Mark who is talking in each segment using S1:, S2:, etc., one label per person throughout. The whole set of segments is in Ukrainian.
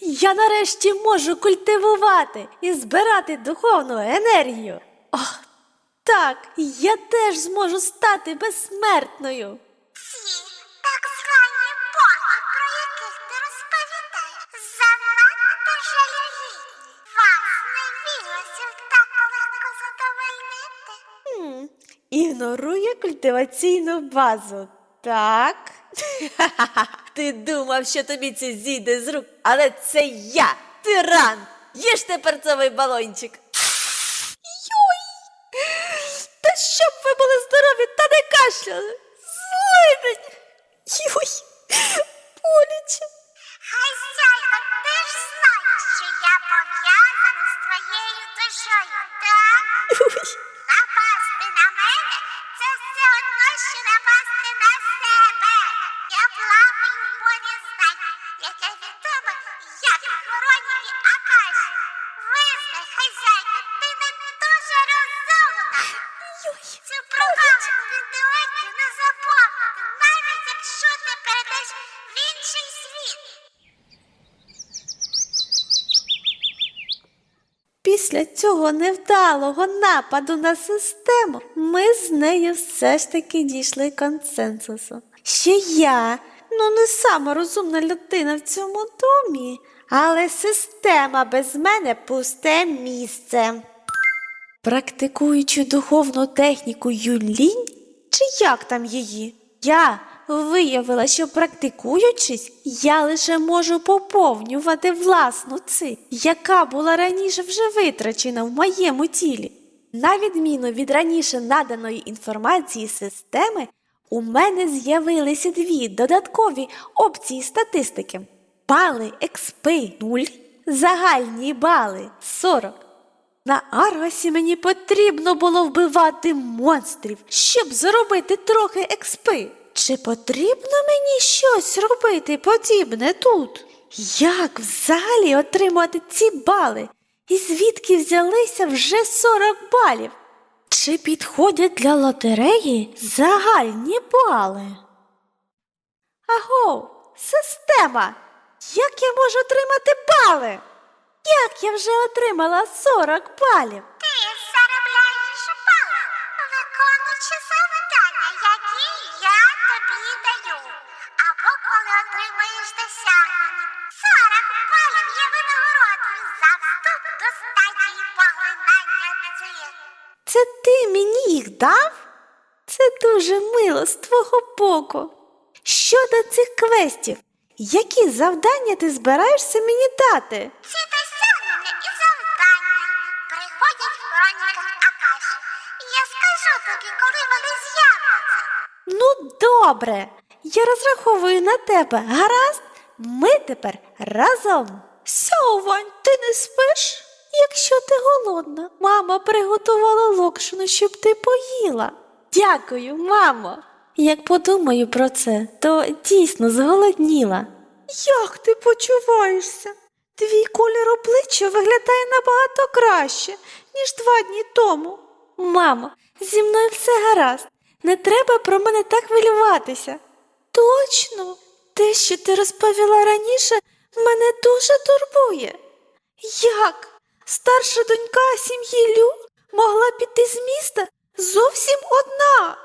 S1: Я нарешті можу культивувати і збирати духовну енергію. О, так, я теж зможу стати безсмертною.
S2: Ці так звані боги, про яких ти розповідаєш, занадто жалюгідні. Вас не вірилося так легко задовольнити.
S1: Хм, ігнорує культиваційну базу. Так. Ти думав, що тобі це зійде з рук, але це я, тиран. Їж тепер цей балончик. Йой! Та щоб ви були здорові та не кашляли. Злидень! Йой! Боляче.
S2: Хазяйко, ти ж знаєш, що я пов'язана з твоєю душою, так?
S1: Йой! Після цього невдалого нападу на систему ми з нею все ж таки дійшли консенсусу. Ще я, ну не сама розумна людина в цьому домі, але система без мене пусте місце. Практикуючи духовну техніку Юлінь, чи як там її, я виявила, що практикуючись, я лише можу поповнювати власну ци, яка була раніше вже витрачена в моєму тілі. На відміну від раніше наданої інформації системи, у мене з'явилися дві додаткові опції статистики: бали XP 0, загальні бали 40. На Аргосі мені потрібно було вбивати монстрів, щоб заробити трохи експи. Чи потрібно мені щось робити подібне тут? Як взагалі отримати ці бали? І звідки взялися вже 40 балів? Чи підходять для лотереї загальні бали? Аго, система! Як я можу отримати бали? Як я вже отримала 40 балів?
S2: Коли отримаєш досягнення. 40 балів є винагородою за вступ до стадії поглинання цих.
S1: Це ти мені їх дав? Це дуже мило з твого боку. Щодо цих квестів, які завдання ти збираєшся мені дати?
S2: Ці досягнення і завдання приходять в хроніках Акаші. Я скажу тобі, коли вони з'являться.
S1: Ну, добре, я розраховую на тебе. Гаразд, ми тепер разом. Сяовань, ти не спиш? Якщо ти голодна, мама приготувала локшину, щоб ти поїла. Дякую, мамо. Як подумаю про це, то дійсно зголодніла. Як ти почуваєшся? Твій колір обличчя виглядає набагато краще, ніж два дні тому. Мамо, зі мною все гаразд. Не треба про мене так хвилюватися. Точно, те, що ти розповіла раніше, мене дуже турбує. Як старша донька сім'ї Лю могла піти з міста зовсім одна?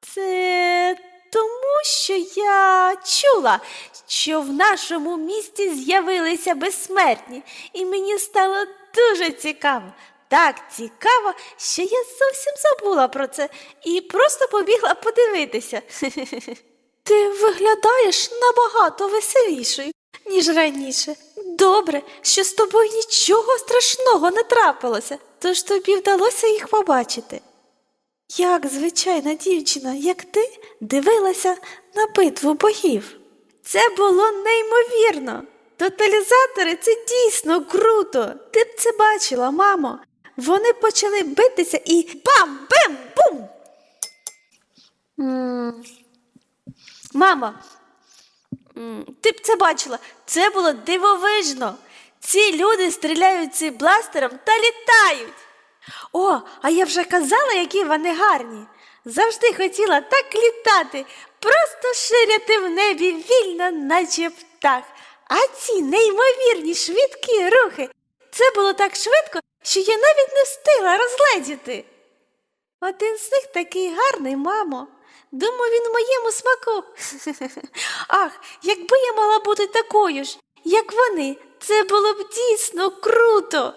S1: Це тому, що я чула, що в нашому місті з'явилися безсмертні, і мені стало дуже цікаво. Так цікаво, що я зовсім забула про це і просто побігла подивитися. Ти виглядаєш набагато веселішою, ніж раніше. Добре, що з тобою нічого страшного не трапилося, тож тобі вдалося їх побачити. Як звичайна дівчина, як ти, дивилася на битву богів. Це було неймовірно. Тоталізатори це дійсно круто. Ти б це бачила, мамо. Вони почали битися і бам-бем-бум. М, Мамо, ти б це бачила. Це було дивовижно. Ці люди стріляють цим бластером та літають. О, а я вже казала, які вони гарні. Завжди хотіла так літати, просто ширяти в небі вільно, наче птах. А ці неймовірні швидкі рухи. Це було так швидко, що я навіть не встигла розгледіти. Один з них такий гарний, мамо. Думаю, він моєму смаку. Ах, якби я могла бути такою ж, як вони, це було б дійсно круто.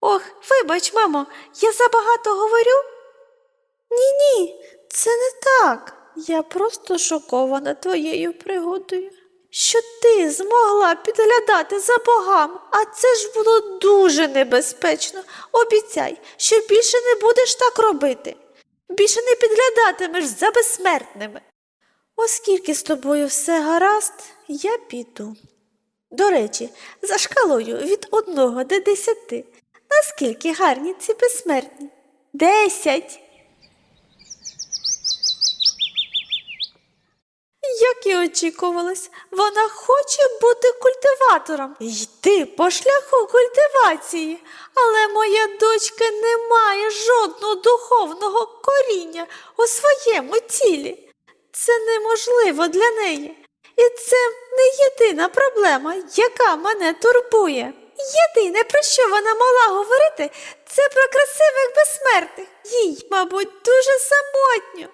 S1: Ох, вибач, мамо, я забагато говорю? Ні, ні, це не так. Я просто шокована твоєю пригодою. Що ти змогла підглядати за богами, а це ж було дуже небезпечно. Обіцяй, що більше не будеш так робити. Більше не підглядатимеш за безсмертними. Оскільки з тобою все гаразд, я піду. До речі, за шкалою від одного до десяти. Наскільки гарні ці безсмертні? Десять. Як і очікувалось, вона хоче бути культиватором, йти по шляху культивації. Але моя дочка не має жодного духовного коріння у своєму тілі. Це неможливо для неї. І це не єдина проблема, яка мене турбує. Єдине, про що вона могла говорити, це про красивих безсмертних. Їй, мабуть, дуже самотньо.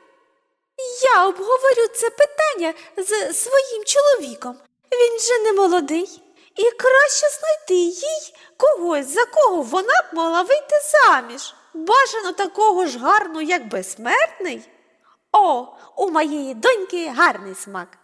S1: Я обговорю це питання з своїм чоловіком. Він же не молодий. І краще знайти їй когось, за кого вона б могла вийти заміж. Бажано такого ж гарного, як безсмертний. О, у моєї доньки гарний смак.